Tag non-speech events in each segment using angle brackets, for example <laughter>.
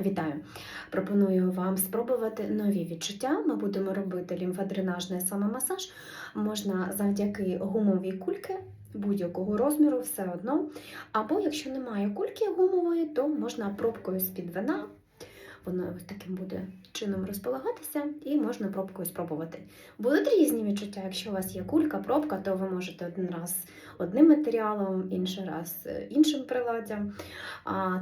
Вітаю! Пропоную вам спробувати нові відчуття. Ми будемо робити лімфодренажний самомасаж. Можна завдяки гумовій кульки будь-якого розміру, все одно. Або якщо немає кульки гумової, то можна пробкою з-під вина. Воно ось таким буде чином розполагатися, і можна пробкою спробувати. Будуть різні відчуття. Якщо у вас є кулька, пробка, то ви можете один раз одним матеріалом, інший раз е, іншим приладдям,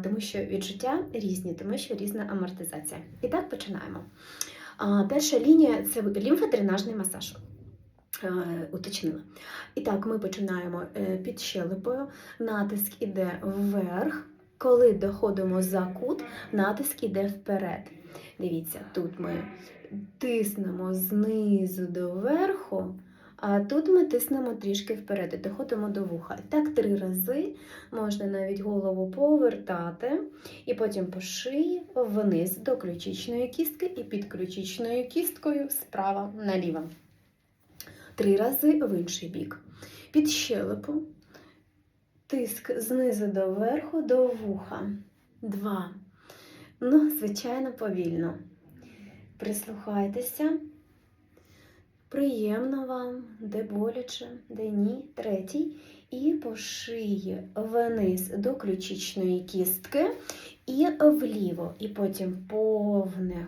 тому що відчуття різні, тому що різна амортизація. І так починаємо. Перша лінія це лімфодренажний масаж. Е, Уточнила. І так, ми починаємо е, під щелепою. Натиск іде вверх. Коли доходимо за кут, натиск іде вперед. Дивіться, тут ми тиснемо знизу до верху, а тут ми тиснемо трішки вперед і доходимо до вуха. Так три рази можна навіть голову повертати, і потім по шиї вниз до ключичної кістки і під ключичною кісткою справа наліво. Три рази в інший бік. Під щелепу. Тиск знизу до верху до вуха. Два. Ну, звичайно, повільно. Прислухайтеся. Приємно вам, де боляче, де ні. Третій. І по шиї вниз до ключичної кістки і вліво. І потім повне,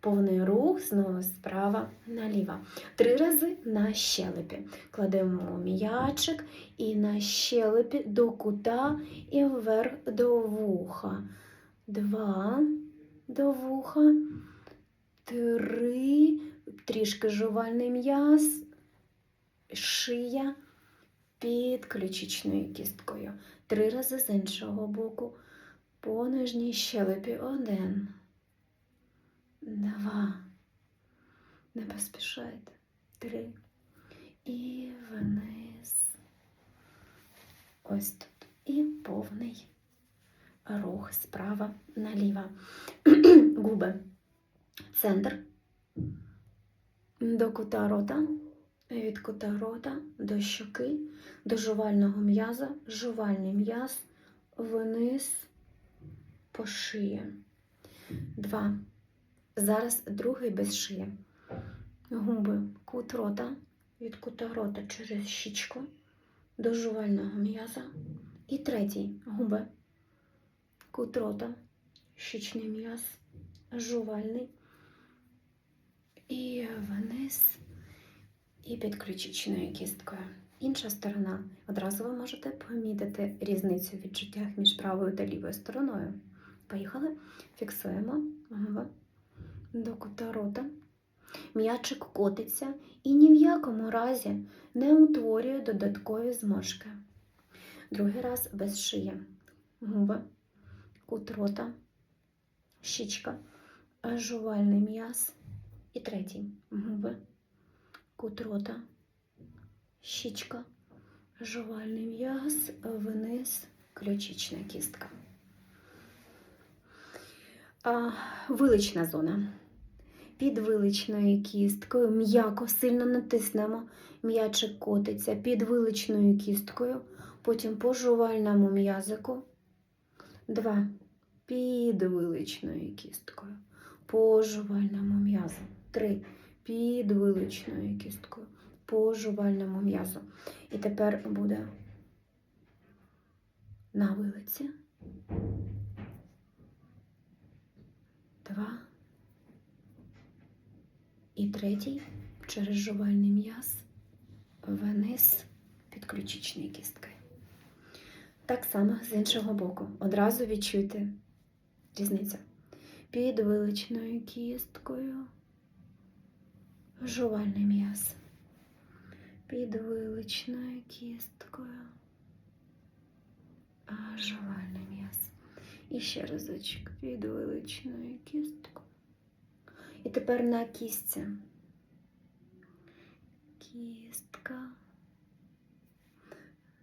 повний рух знову справа наліво. Три рази на щелепі. Кладемо м'ячик і на щелепі до кута і вверх до вуха. Два до вуха. Три. Трішки жувальний м'яз, шия під ключичною кісткою. Три рази з іншого боку. По нижній щелепі. Один. Два. Не поспішайте. Три. І вниз. Ось тут. І повний рух справа наліво. <clears throat> Губи. Центр. До кута рота. Від кута рота до щоки, до жувального м'яза, жувальний м'яз вниз по шиї. Два. Зараз другий без шиї. Губи, кут рота, від кута рота через щічку до жувального м'яза. І третій губи, кут рота, щічний м'яз, жувальний. І вниз, і під ключичною кісткою. Інша сторона. Одразу ви можете помітити різницю в відчуттях між правою та лівою стороною. Поїхали. Фіксуємо губи до кута рота. М'ячик котиться і ні в якому разі не утворює додаткові зморшки. Другий раз без шиї. Губи, кут рота, щічка, жувальний м'яз. І третій. Губи, кут рота, щічка, жувальний м'яз, вниз, ключична кістка. Вилична зона. Під виличною кісткою м'яко сильно натиснемо. М'ячик котиться під виличною кісткою, потім по жувальному м'язику. Два. Під виличною кісткою. По жувальному м'язу. Три. Під виличною кісткою. По жувальному м'язу. І тепер буде на вилиці. Два. І третій через жувальний м'яз вниз під ключичною кісткою. Так само з іншого боку. Одразу відчуйте різницю. Під виличною кісткою. Жувальний м'яз. Під виличною кісткою. А жувальний м'яз. І ще разочок під виличною кісткою. І тепер на кістці. Кістка.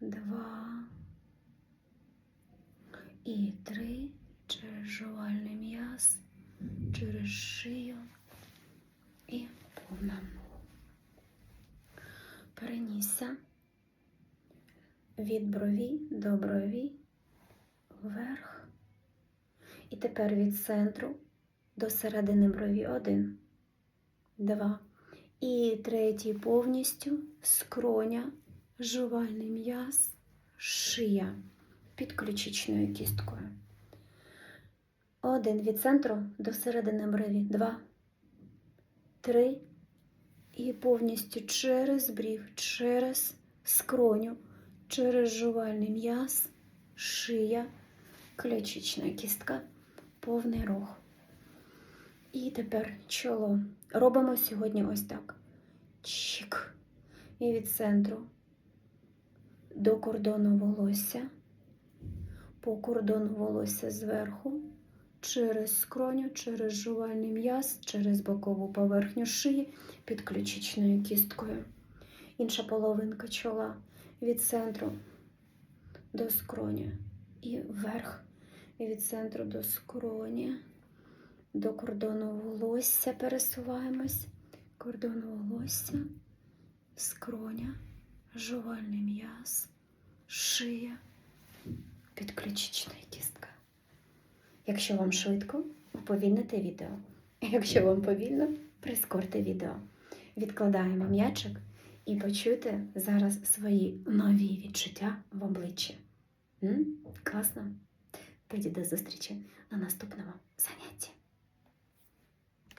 Два. І три. Через жувальний м'яз, через шию і повна. Перенісся від брові до брові вверх. І тепер від центру до середини брові. Один, два. І третій повністю скроня, жувальний м'яз, шия під ключичною кісткою. Один від центру до середини брові. Два, три. І повністю через брів, через скроню, через жувальний м'яз, шия, ключична кістка, повний рух. І тепер чоло. Робимо сьогодні ось так. Чик. І від центру до кордону волосся, по кордону волосся зверху, через скроню, через жувальний м'яз, через бокову поверхню шиї під ключичною кісткою. Інша половинка чола від центру до скроні і вверх, від центру до скроні, до кордону волосся пересуваємось, кордону волосся, скроня, жувальний м'яз, шия, підключична кістка. Якщо вам швидко, уповільните відео. Якщо вам повільно, прискорте відео. Відкладаємо м'ячик і почуйте зараз свої нові відчуття в обличчі. М? Класно? Тоді до зустрічі на наступному занятті.